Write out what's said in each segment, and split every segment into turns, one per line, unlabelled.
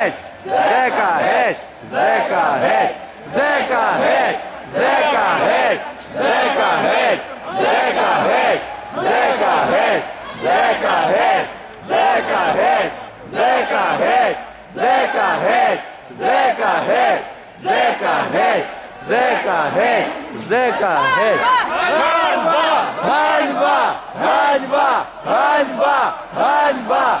геть! Зека геть! Зека геть! Зека геть! Зека геть! Зека геть! Зека геть! Зека геть! Зека геть! Зека геть! Зека геть! Зека геть! Зека геть! Зека геть! Зека геть! Зека геть! Ганьба! Ганьба! Ганьба! Ганьба! Ганьба!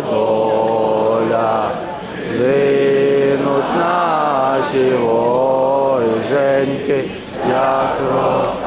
доля, зинуть наші воїженьки, як роса.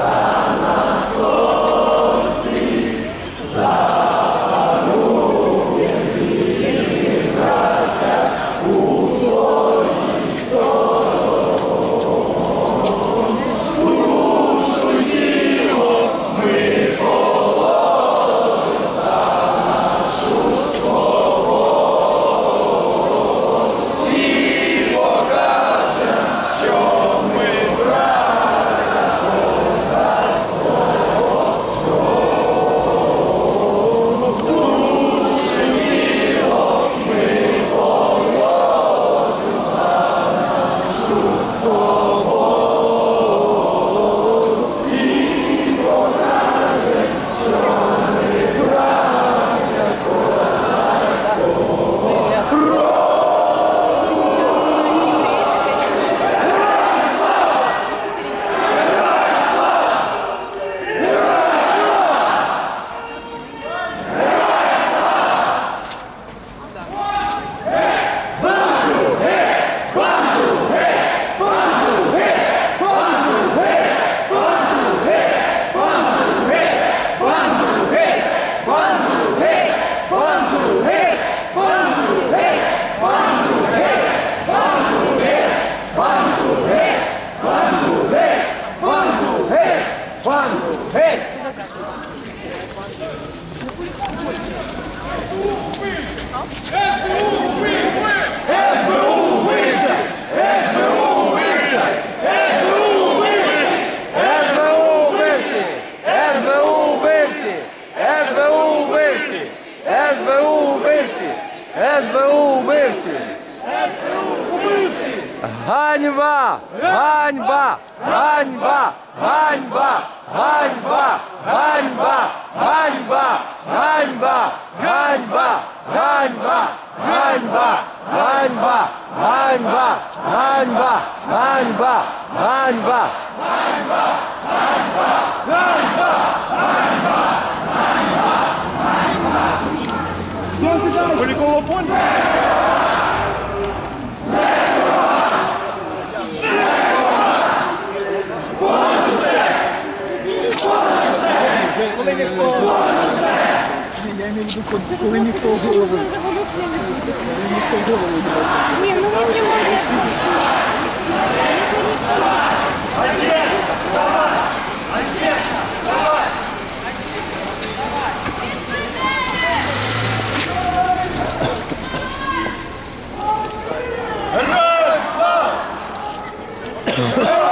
СБУ вбивці! СБУ вбивці! Ганьба! Ганьба! Ганьба! Ганьба! Ганьба! Ганьба! Ганьба! Ганьба! Ганьба! Ганьба! Ганьба! Ганьба! Ганьба! Ганьба! Ганьба! Ганьба!
Полякова поль? Коли One. Я не буду ходити, коли ніхто голову. Коли ніхто голову не буде.
Ні, ну ми сьогодні.
ハハハハ!